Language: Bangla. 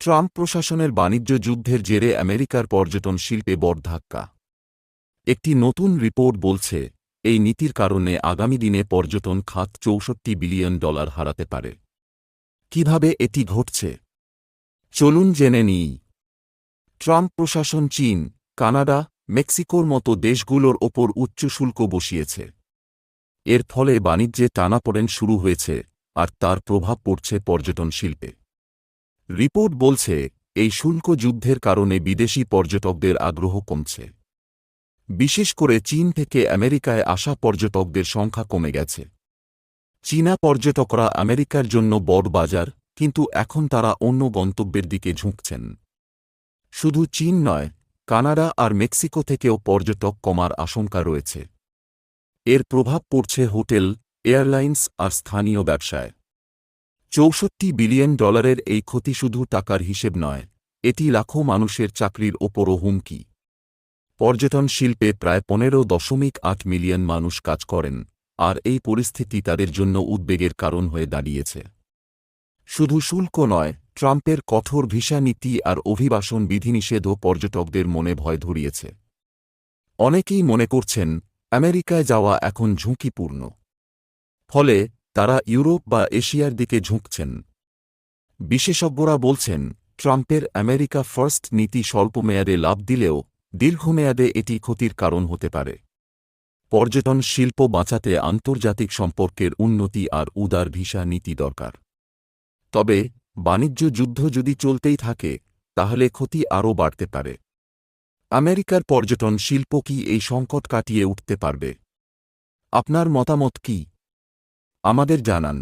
ট্রাম্প প্রশাসনের বাণিজ্য যুদ্ধের জেরে আমেরিকার পর্যটন শিল্পে বড় ধাক্কা। একটি নতুন রিপোর্ট বলছে, এই নীতির কারণে আগামী দিনে পর্যটন খাত চৌষট্টি বিলিয়ন ডলার হারাতে পারে। কীভাবে এটি ঘটছে? চলুন জেনে নিই। ট্রাম্প প্রশাসন চীন, কানাডা, মেক্সিকোর মতো দেশগুলোর ওপর উচ্চ শুল্ক বসিয়েছে। এর ফলে বাণিজ্যে টানাপোড়েন শুরু হয়েছে, আর তার প্রভাব পড়ছে পর্যটন শিল্পে। রিপোর্ট বলছে, এই শুল্ক যুদ্ধের কারণে বিদেশি পর্যটকদের আগ্রহ কমছে। বিশেষ করে চীন থেকে আমেরিকায় আসা পর্যটকদের সংখ্যা কমে গেছে। চীনা পর্যটকরা আমেরিকার জন্য বড় বাজার, কিন্তু এখন তারা অন্য গন্তব্যের দিকে ঝুঁকছেন। শুধু চীন নয়, কানাডা আর মেক্সিকো থেকেও পর্যটক কমার আশঙ্কা রয়েছে। এর প্রভাব পড়ছে হোটেল, এয়ারলাইন্স আর স্থানীয় ব্যবসায়। চৌষট্টি বিলিয়ন ডলারের এই ক্ষতি শুধু টাকার হিসেব নয়, এটি লাখো মানুষের চাকরির ওপরও হুমকি। পর্যটন শিল্পে প্রায় পনেরো দশমিক আট মিলিয়ন মানুষ কাজ করেন, আর এই পরিস্থিতি তাদের জন্য উদ্বেগের কারণ হয়ে দাঁড়িয়েছে। শুধু শুল্ক নয়, ট্রাম্পের কঠোর ভিসা নীতি আর অভিবাসন বিধিনিষেধও পর্যটকদের মনে ভয় ধরিয়েছে। অনেকেই মনে করছেন, আমেরিকায় যাওয়া এখন ঝুঁকিপূর্ণ। ফলে তারা ইউরোপ বা এশিয়ার দিকে ঝুঁকছেন। বিশেষজ্ঞরা বলছেন, ট্রাম্পের আমেরিকা ফার্স্ট নীতি স্বল্পমেয়াদে লাভ দিলেও দীর্ঘমেয়াদে এটি ক্ষতির কারণ হতে পারে। পর্যটন শিল্প বাঁচাতে আন্তর্জাতিক সম্পর্কের উন্নতি আর উদার ভিসা নীতি দরকার। তবে বাণিজ্য যুদ্ধ যদি চলতেই থাকে, তাহলে ক্ষতি আরও বাড়তে পারে। আমেরিকার পর্যটন শিল্প কি এই সংকট কাটিয়ে উঠতে পারবে? আপনার মতামত কি? আমাদের জানান।